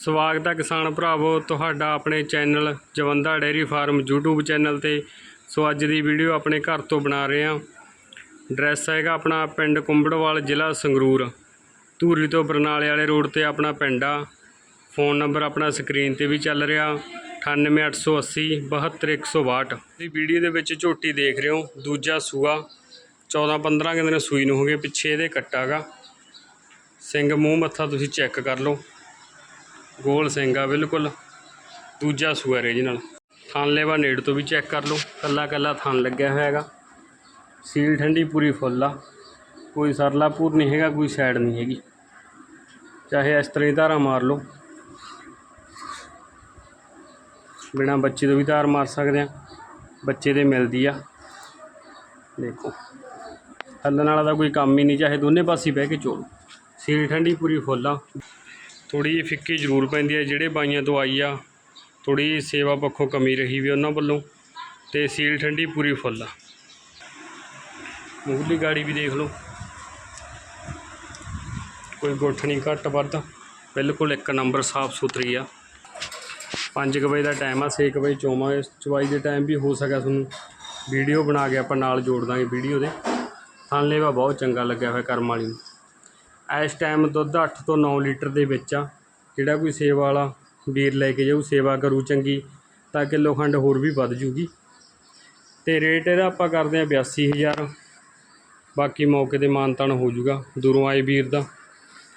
ਸਵਾਗਤ ਹੈ ਕਿਸਾਨ ਭਰਾਵੋ, ਤੁਹਾਡਾ ਆਪਣੇ channel Jawanda dairy farm YouTube channel ਤੇ। ਸੋ ਅੱਜ ਦੀ ਵੀਡੀਓ ਆਪਣੇ ਘਰ ਤੋਂ ਬਣਾ ਰਹੇ ਹਾਂ। ਐਡਰੈਸ ਹੈਗਾ ਆਪਣਾ ਪਿੰਡ ਕੁੰਬੜਵਾਲ, ਜ਼ਿਲ੍ਹਾ ਸੰਗਰੂਰ। ਧੂਰੀ ਤੋਂ ਬਰਨਾਲੇ ਵਾਲੇ ਰੋਡ ਤੇ ਆਪਣਾ ਪਿੰਡ ਆ। ਫੋਨ ਨੰਬਰ ਆਪਣਾ ਸਕਰੀਨ ਤੇ ਵੀ ਚੱਲ ਰਿਹਾ। 98880 72162 ਦੀ ਵੀਡੀਓ ਦੇ ਵਿੱਚ ਝੋਟੀ ਦੇਖ ਰਹੇ ਹੋ, ਦੂਜਾ ਸੂਆ। 14 15 ਕੁ ਦਿਨ ਸੂਈ ਨੂੰ ਹੋ ਗਏ, ਪਿੱਛੇ ਇਹਦੇ ਕੱਟਾ ਗਾ ਸਿੰਘ ਮੂੰਹ ਮੱਥਾ ਤੁਸੀਂ ਚੈੱਕ ਕਰ ਲਓ। ਗੋਲ ਸਿੰਘ ਆ, ਬਿਲਕੁਲ। ਦੂਜਾ ਸੂਆ ਰੀਜਨਲ ਥਣ ਲੇਵਾ ਨੇੜ ਤੋਂ ਵੀ ਚੈੱਕ ਕਰ ਲਓ। ਕੱਲਾ ਕੱਲਾ ਥਣ ਲੱਗਿਆ ਹੋਇਆ ਹੈਗਾ। ਸੀਲ ਠੰਡੀ ਪੂਰੀ ਫੁੱਲ ਆ। ਕੋਈ ਸਰਲਾ ਪੂਰ ਨਹੀਂ ਹੈਗਾ, ਕੋਈ ਸਾਈਡ ਨਹੀਂ ਹੈਗੀ। ਚਾਹੇ ਇਸ ਤਰ੍ਹਾਂ ਹੀ ਧਾਰਾ ਮਾਰ ਲਓ। ਬਿਨਾ ਬੱਚੇ ਤੋਂ ਵੀ ਧਾਰ ਮਾਰ ਸਕਦੇ ਆ। ਬੱਚੇ ਦੇ ਮਿਲਦੀ ਆ। ਦੇਖੋ। ਹੱਲਣ ਵਾਲਾ ਦਾ ਕੋਈ ਕੰਮ ਹੀ ਨਹੀਂ, ਚਾਹੇ ਦੋਨੇ ਪਾਸੇ ਬਹਿ ਕੇ ਚੋਲੋ। ਸੀਲ ਠੰਡੀ ਪੂਰੀ ਫੁੱਲ ਆ। ਥੋੜੀ ਜਿਹੀ ਫਿੱਕੀ ਜ਼ਰੂਰ ਪੈਂਦੀ ਹੈ, ਜਿਹੜੇ ਬਾਈਆਂ ਤੋਂ ਆਈ ਆ ਥੋੜੀ ਸੇਵਾ ਪੱਖੋਂ ਕਮੀ ਰਹੀ ਵੀ ਉਹਨਾਂ ਵੱਲੋਂ ਤੇ ਸੀਲ ਠੰਡੀ ਪੂਰੀ ਫੁੱਲ ਆ। ਮੂਹਲੀ ਗਾੜੀ ਵੀ ਦੇਖ ਲਓ। ਕੋਈ ਗੁੱਠ ਨਹੀਂ, ਘੱਟ ਵੱਧ। ਬਿਲਕੁਲ ਇੱਕ ਨੰਬਰ ਸਾਫ਼ ਸੁਥਰੀ ਆ। 5 ਵਜੇ ਦਾ ਟਾਈਮ ਆ 6 ਵਜੇ ਚੋਵਾਂ ਇਸ ਚਵਾਈ ਦੇ ਟਾਈਮ ਵੀ ਹੋ ਸਕਿਆ ਤੁਹਾਨੂੰ। ਵੀਡੀਓ ਬਣਾ ਕੇ ਆਪਾਂ ਨਾਲ ਜੋੜ ਦਾਂਗੇ ਵੀਡੀਓ ਦੇ। ਥਾਂਲੇਵਾ ਬਹੁਤ ਚੰਗਾ ਲੱਗਿਆ ਹੋਇਆ ਕਰਮ ਵਾਲੀ ਨੂੰ। ਇਸ ਟਾਈਮ ਦੁੱਧ 8 ਤੋਂ 9 ਲੀਟਰ ਦੇ ਵਿੱਚ ਆ। ਜਿਹੜਾ ਕੋਈ ਸੇਵਾ ਵਾਲਾ ਵੀਰ ਲੈ ਕੇ ਜਾਊ, ਸੇਵਾ ਕਰੂ ਚੰਗੀ, ਤਾਂ ਕਿਲੋ ਖੰਡ ਹੋਰ ਵੀ ਵੱਧ ਜੂਗੀ। ਤੇ ਰੇਟ ਇਹਦਾ ਆਪਾਂ ਕਰਦੇ ਆ 82000 ਬਾਕੀ ਮੌਕੇ ਤੇ ਮਾਨਤਾਨ ਹੋ ਜਾਊਗਾ ਦੂਰੋਂ ਆਏ ਵੀਰ ਦਾ।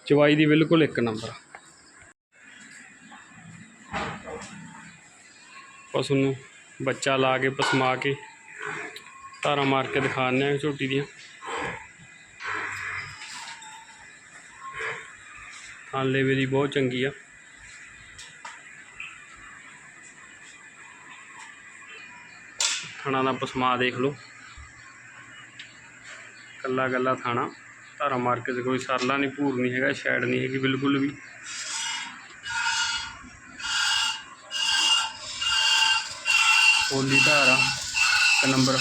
ਚਵਾਈ ਦੀ ਬਿਲਕੁਲ ਇੱਕ ਨੰਬਰ ਆ। ਪਸ਼ੂ ਨੂੰ ਬੱਚਾ ਲਾ ਕੇ ਪਸਮਾ ਕੇ ਧਾਰਾਂ ਮਾਰ ਕੇ ਦਿਖਾਉਂਦੇ ਆ ਝੋਟੀ ਦੀਆਂ। ਥਾਂ ਦੀ ਬਹੁਤ ਚੰਗੀ ਆ। ਥਾਣਾ ਦਾ ਪਸਮਾ ਦੇਖ ਲਓ। ਕੱਲਾ ਕੱਲਾ ਥਾਣਾ। ਧਾਰਾ ਮਾਰਕੀਟ ਕੋਈ ਸਰਲਾ ਨਹੀਂ, ਭੂਰ ਨਹੀਂ ਹੈਗਾ ਸ਼ੈਡ ਨਹੀਂ ਹੈਗੀ, ਬਿਲਕੁਲ ਵੀ। ਹੋਲੀ ਧਾਰਾ, ਇੱਕ ਨੰਬਰ।